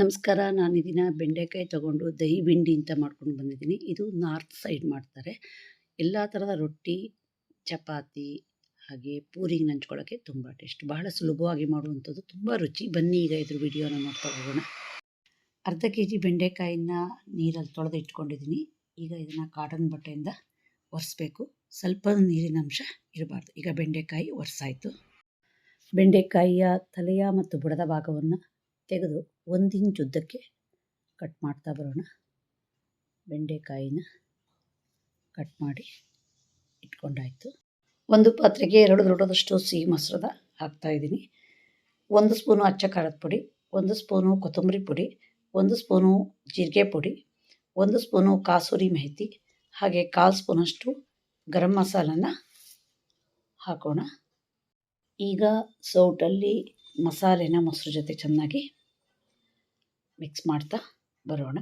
ನಮಸ್ಕಾರ ನಾನು ಇದನ್ನು ದಿನ ಬೆಂಡೆಕಾಯಿ ತೊಗೊಂಡು ದಹಿ ಬಿಂಡಿ ಅಂತ ಮಾಡ್ಕೊಂಡು ಬಂದಿದ್ದೀನಿ. ಇದು ನಾರ್ತ್ ಸೈಡ್ ಮಾಡ್ತಾರೆ. ಎಲ್ಲ ಥರದ ರೊಟ್ಟಿ, ಚಪಾತಿ, ಹಾಗೆ ಪೂರಿಗೆ ನಂಚ್ಕೊಳ್ಳೋಕ್ಕೆ ತುಂಬ ಟೇಸ್ಟ್. ಬಹಳ ಸುಲಭವಾಗಿ ಮಾಡುವಂಥದ್ದು. ತುಂಬ ರುಚಿ. ಬನ್ನಿ ಈಗ ಇದ್ರ ವಿಡಿಯೋನ ನೋಡ್ತಾ ಹೋಗೋಣ. ಅರ್ಧ ಕೆ ಜಿ ಬೆಂಡೆಕಾಯಿನ ನೀರಲ್ಲಿ ತೊಳೆದು ಇಟ್ಕೊಂಡಿದ್ದೀನಿ ಈಗ ಇದನ್ನು ಕಾಟನ್ ಬಟ್ಟೆಯಿಂದ ಒರೆಸ್ಬೇಕು. ಸ್ವಲ್ಪ ನೀರಿನ ಅಂಶ ಇರಬಾರ್ದು. ಈಗ ಬೆಂಡೆಕಾಯಿ ಒರೆಸಾಯಿತು. ಬೆಂಡೆಕಾಯಿಯ ತಲೆಯ ಮತ್ತು ಬುಡದ ಭಾಗವನ್ನು ತೆಗೆದು ಒಂದು ಇಂಚ್ ಉದ್ದಕ್ಕೆ ಕಟ್ ಮಾಡ್ತಾ ಬರೋಣ. ಬೆಂಡೆಕಾಯಿನ ಕಟ್ ಮಾಡಿ ಇಟ್ಕೊಂಡಾಯಿತು. ಒಂದು ಪಾತ್ರೆಗೆ ಎರಡು ದೊಡ್ಡದಷ್ಟು ಸಿಹಿ ಮೊಸರದ ಹಾಕ್ತಾಯಿದ್ದೀನಿ ಒಂದು ಸ್ಪೂನು ಅಚ್ಚ ಖಾರದ ಪುಡಿ, ಒಂದು ಸ್ಪೂನು ಕೊತ್ತಂಬರಿ ಪುಡಿ, ಒಂದು ಸ್ಪೂನು ಜೀರಿಗೆ ಪುಡಿ, ಒಂದು ಸ್ಪೂನು ಕಾಸೂರಿ ಮೆಹತಿ ಹಾಗೆ ಕಾಲು ಸ್ಪೂನಷ್ಟು ಗರಂ ಮಸಾಲನ ಹಾಕೋಣ. ಈಗ ಸೌಟಲ್ಲಿ ಮಸಾಲೆನ ಮೊಸರು ಜೊತೆ ಚೆನ್ನಾಗಿ ಮಿಕ್ಸ್ ಮಾಡ್ತಾ ಬರೋಣ.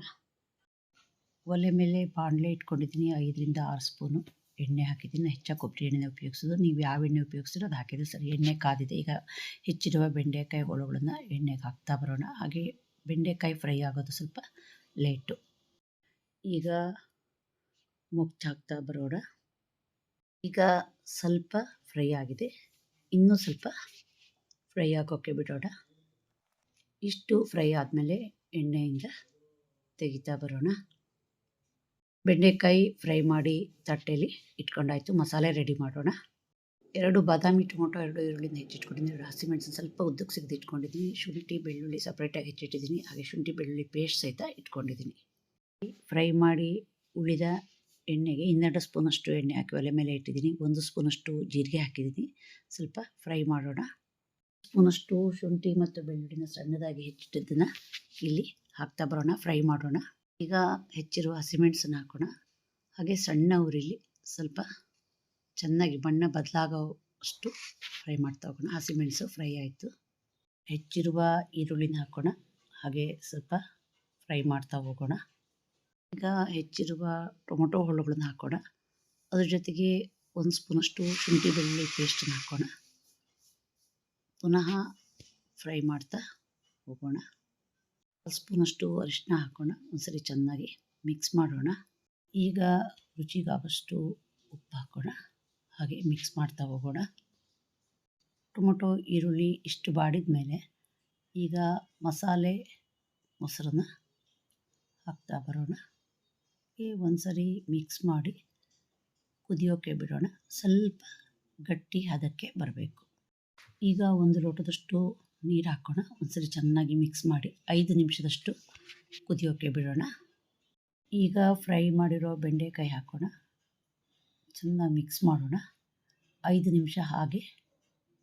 ಒಲೆ ಮೇಲೆ ಬಾಣಲೆ ಇಟ್ಕೊಂಡಿದ್ದೀನಿ, ಐದರಿಂದ ಆರು ಸ್ಪೂನು ಎಣ್ಣೆ ಹಾಕಿದ್ದೀನಿ. ಹೆಚ್ಚಾಗಿ ಕೊಬ್ಬರಿ ಎಣ್ಣೆ ಉಪಯೋಗಿಸೋದು. ನೀವು ಯಾವ ಎಣ್ಣೆ ಉಪಯೋಗಿಸಿದ್ರೆ ಅದು ಹಾಕಿದ್ರೆ ಸರಿ. ಎಣ್ಣೆ ಕಾದಿದೆ, ಈಗ ಹೆಚ್ಚಿರುವ ಬೆಂಡೆಕಾಯಿ ಒಳಗಳನ್ನು ಎಣ್ಣೆಗೆ ಹಾಕ್ತಾ ಬರೋಣ. ಹಾಗೆ ಬೆಂಡೆಕಾಯಿ ಫ್ರೈ ಆಗೋದು ಸ್ವಲ್ಪ ಲೇಟು. ಈಗ ಮುಚ್ಚಾಕ್ತಾ ಬರೋಣ. ಈಗ ಸ್ವಲ್ಪ ಫ್ರೈ ಆಗಿದೆ. ಇನ್ನೂ ಸ್ವಲ್ಪ ಫ್ರೈ ಆಗೋಕ್ಕೆ ಬಿಡೋಣ. ಇಷ್ಟು ಫ್ರೈ ಆದಮೇಲೆ ಎಣ್ಣೆಯಿಂದ ತೆಗಿತಾ ಬರೋಣ. ಬೆಂಡೆಕಾಯಿ ಫ್ರೈ ಮಾಡಿ ತಟ್ಟೆಯಲ್ಲಿ ಇಟ್ಕೊಂಡಾಯಿತು. ಮಸಾಲೆ ರೆಡಿ ಮಾಡೋಣ. ಎರಡು ಬಾದಾಮಿ ಟೊಮೊಟೊ, ಎರಡು ಈರುಳ್ಳಿಯಿಂದ ಹೆಚ್ಚಿಟ್ಕೊಂಡಿದ್ದೀನಿ. ಎರಡು ಹಸಿಮೆಣಸು ಸ್ವಲ್ಪ ಉದ್ದಕ್ಕೆ ಸಿಗದು ಇಟ್ಕೊಂಡಿದ್ದೀನಿ. ಶುಂಠಿ, ಬೆಳ್ಳುಳ್ಳಿ ಸಪ್ರೇಟಾಗಿ ಹೆಚ್ಚಿಟ್ಟಿದ್ದೀನಿ. ಹಾಗೆ ಶುಂಠಿ, ಬೆಳ್ಳುಳ್ಳಿ ಪೇಸ್ಟ್ ಸಹಿತ ಇಟ್ಕೊಂಡಿದ್ದೀನಿ. ಫ್ರೈ ಮಾಡಿ ಉಳಿದ ಎಣ್ಣೆಗೆ ಇನ್ನೆರಡು ಸ್ಪೂನಷ್ಟು ಎಣ್ಣೆ ಹಾಕಿ ಒಲೆ ಮೇಲೆ ಇಟ್ಟಿದ್ದೀನಿ. ಒಂದು ಸ್ಪೂನಷ್ಟು ಜೀರಿಗೆ ಹಾಕಿದ್ದೀನಿ. ಸ್ವಲ್ಪ ಫ್ರೈ ಮಾಡೋಣ. ಸ್ಪೂನಷ್ಟು ಶುಂಠಿ ಮತ್ತು ಬೆಳ್ಳುಳ್ಳಿನ ಸಣ್ಣದಾಗಿ ಹೆಚ್ಚಿಟ್ಟಿದ್ದನ್ನು ಇಲ್ಲಿ ಹಾಕ್ತಾ ಬರೋಣ, ಫ್ರೈ ಮಾಡೋಣ. ಈಗ ಹೆಚ್ಚಿರುವ ಹಸಿಮೆಣಸನ್ನು ಹಾಕೋಣ. ಹಾಗೆ ಸಣ್ಣ ಉರಿಲಿ ಸ್ವಲ್ಪ ಚೆನ್ನಾಗಿ ಬಣ್ಣ ಬದಲಾಗೋಷ್ಟು ಫ್ರೈ ಮಾಡ್ತಾ ಹೋಗೋಣ. ಹಸಿಮೆಣಸು ಫ್ರೈ ಆಯಿತು. ಹೆಚ್ಚಿರುವ ಈರುಳ್ಳಿನ ಹಾಕೋಣ. ಹಾಗೆ ಸ್ವಲ್ಪ ಫ್ರೈ ಮಾಡ್ತಾ ಹೋಗೋಣ. ಈಗ ಹೆಚ್ಚಿರುವ ಟೊಮೊಟೊ ಹುಳುಗಳನ್ನ ಹಾಕೋಣ. ಅದ್ರ ಜೊತೆಗೆ ಒಂದು ಸ್ಪೂನಷ್ಟು ಶುಂಠಿ ಬೆಳ್ಳುಳ್ಳಿ ಪೇಸ್ಟನ್ನು ಹಾಕೋಣ. ಪುನಃ ಫ್ರೈ ಮಾಡ್ತಾ ಹೋಗೋಣ. ಸ್ಪೂನಷ್ಟು ಅರಿಶಿನ ಹಾಕೋಣ, ಒಂದ್ಸರಿ ಚೆನ್ನಾಗಿ ಮಿಕ್ಸ್ ಮಾಡೋಣ. ಈಗ ರುಚಿಗಾಗಷ್ಟು ಉಪ್ಪು ಹಾಕೋಣ, ಹಾಗೆ ಮಿಕ್ಸ್ ಮಾಡ್ತಾ ಹೋಗೋಣ. ಟೊಮೊಟೊ, ಈರುಳ್ಳಿ ಇಷ್ಟು ಬಾಡಿದ ಮೇಲೆ ಈಗ ಮಸಾಲೆ ಮೊಸರನ್ನ ಹಾಕ್ತಾ ಬರೋಣ. ಒಂದ್ಸರಿ ಮಿಕ್ಸ್ ಮಾಡಿ ಕುದಿಯೋಕೆ ಬಿಡೋಣ. ಸ್ವಲ್ಪ ಗಟ್ಟಿ ಅದಕ್ಕೆ ಬರಬೇಕು. ಈಗ ಒಂದು ಲೋಟದಷ್ಟು ನೀರು ಹಾಕೋಣ. ಒಂದ್ಸರಿ ಚೆನ್ನಾಗಿ ಮಿಕ್ಸ್ ಮಾಡಿ ಐದು ನಿಮಿಷದಷ್ಟು ಕುದಿಯೋಕ್ಕೆ ಬಿಡೋಣ. ಈಗ ಫ್ರೈ ಮಾಡಿರೋ ಬೆಂಡೆಕಾಯಿ ಹಾಕೋಣ. ಚೆನ್ನಾಗಿ ಮಿಕ್ಸ್ ಮಾಡೋಣ. ಐದು ನಿಮಿಷ ಹಾಗೆ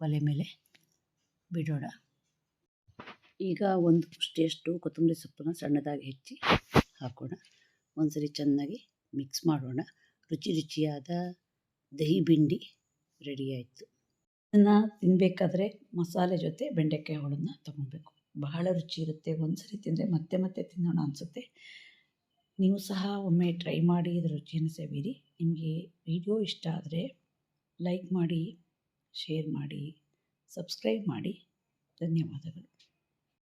ಒಲೆ ಮೇಲೆ ಬಿಡೋಣ. ಈಗ ಒಂದು ಪುಷ್ಟಿಯಷ್ಟು ಕೊತ್ತಂಬರಿ ಸೊಪ್ಪನ್ನು ಸಣ್ಣದಾಗಿ ಹೆಚ್ಚಿ ಹಾಕೋಣ. ಒಂದ್ಸರಿ ಚೆನ್ನಾಗಿ ಮಿಕ್ಸ್ ಮಾಡೋಣ. ರುಚಿ ರುಚಿಯಾದ ದಹಿ ಬಿಂಡಿ ರೆಡಿ ಆಯಿತು. ಇದನ್ನು ತಿನ್ನಬೇಕಾದ್ರೆ ಮಸಾಲೆ ಜೊತೆ ಬೆಂಡೆಕಾಯಿ ಹೋಳನ್ನ ತೊಗೊಬೇಕು ಬಹಳ ರುಚಿ ಇರುತ್ತೆ. ಒಂದ್ಸರಿ ತಿಂದರೆ ಮತ್ತೆ ಮತ್ತೆ ತಿನ್ನೋಣ ಅನಿಸುತ್ತೆ. ನೀವು ಸಹ ಒಮ್ಮೆ ಟ್ರೈ ಮಾಡಿ ಇದರ ರುಚಿಯನ್ನು ಸವಿರಿ. ನಿಮಗೆ ವಿಡಿಯೋ ಇಷ್ಟ ಆದರೆ ಲೈಕ್ ಮಾಡಿ, ಶೇರ್ ಮಾಡಿ, ಸಬ್ಸ್ಕ್ರೈಬ್ ಮಾಡಿ. ಧನ್ಯವಾದಗಳು.